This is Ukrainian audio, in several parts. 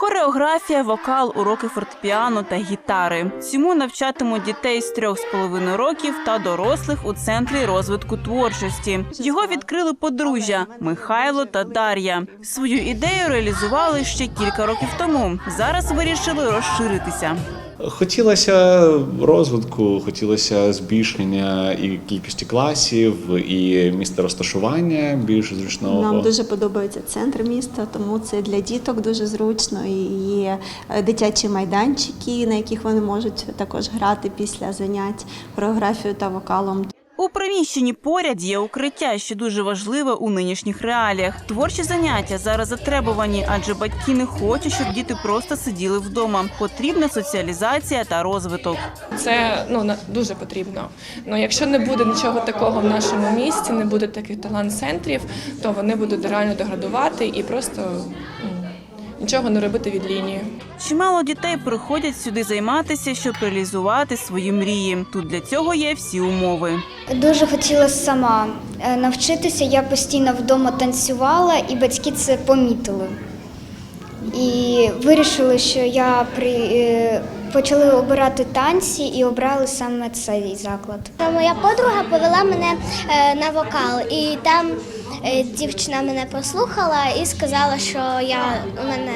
Хорев Хореографія, вокал, уроки фортепіано та гітари. Цьому навчатимуть дітей з трьох з половиною років та дорослих у центрі розвитку творчості. Його відкрили подружжя Михайло та Дар'я. Свою ідею реалізували ще кілька років тому. Зараз вирішили розширитися. Хотілося розвитку, хотілося збільшення і кількості класів, і місця розташування більш зручного. Нам дуже подобається центр міста, тому це для діток дуже зручно. І є е, дитячі майданчики, на яких вони можуть також грати після занять хореографією та вокалом. У приміщенні поряд є укриття, що дуже важливе у нинішніх реаліях. Творчі заняття зараз затребувані, адже батьки не хочуть, щоб діти просто сиділи вдома. Потрібна соціалізація та розвиток. Це ну на- дуже потрібно. Ну якщо не буде нічого такого в нашому місті, не буде таких талант-центрів, то вони будуть реально деградувати і просто нічого не робити від лінії. Чимало дітей приходять сюди займатися, щоб реалізувати свої мрії. Тут для цього є всі умови. Дуже хотіла сама е, навчитися. Я постійно вдома танцювала, і батьки це помітили. І вирішили, що я при е, почали обирати танці і обрали саме цей заклад. Моя подруга повела мене е, на вокал, і там дівчина мене послухала і сказала, що я у мене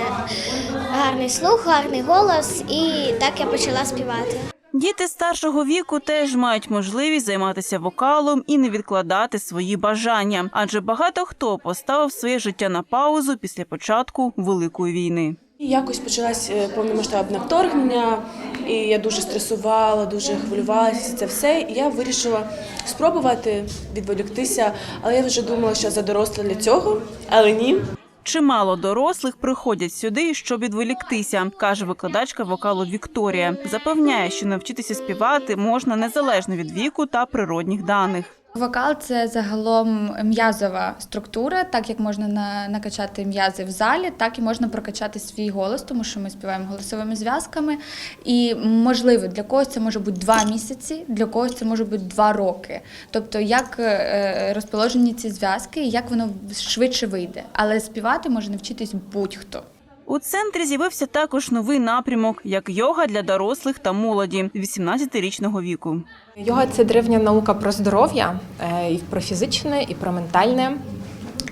гарний слух, гарний голос, і так я почала співати. Діти старшого віку теж мають можливість займатися вокалом і не відкладати свої бажання, адже багато хто поставив своє життя на паузу після початку великої війни. Якось почалось е, повномасштабне вторгнення, і я дуже стресувала, дуже хвилювалася це все. І я вирішила спробувати відволіктися, але я вже думала, що задоросла для цього, але ні. Чимало дорослих приходять сюди, щоб відволіктися, каже викладачка вокалу Вікторія. Запевняє, що навчитися співати можна незалежно від віку та природних даних. Вокал це загалом м'язова структура, так як можна на- накачати м'язи в залі, так і можна прокачати свій голос, тому що ми співаємо голосовими зв'язками. І можливо, для когось це може бути два місяці, для когось це може бути два роки. Тобто, як е, розположені ці зв'язки, і як воно швидше вийде. Але співати може навчитись будь-хто. У центрі з'явився також новий напрямок, як йога для дорослих та молоді 18-річного віку. Йога це древня наука про здоров'я, е, і про фізичне, і про ментальне.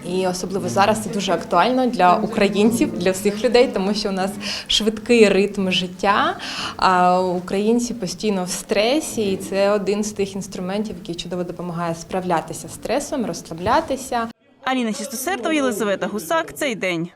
І особливо зараз це дуже актуально для українців, для всіх людей, тому що у нас швидкий ритм життя. А українці постійно в стресі, і це один з тих інструментів, який чудово допомагає справлятися з стресом, розслаблятися. Аліна Чистосертова, Єлизавета Гусак. Цей день.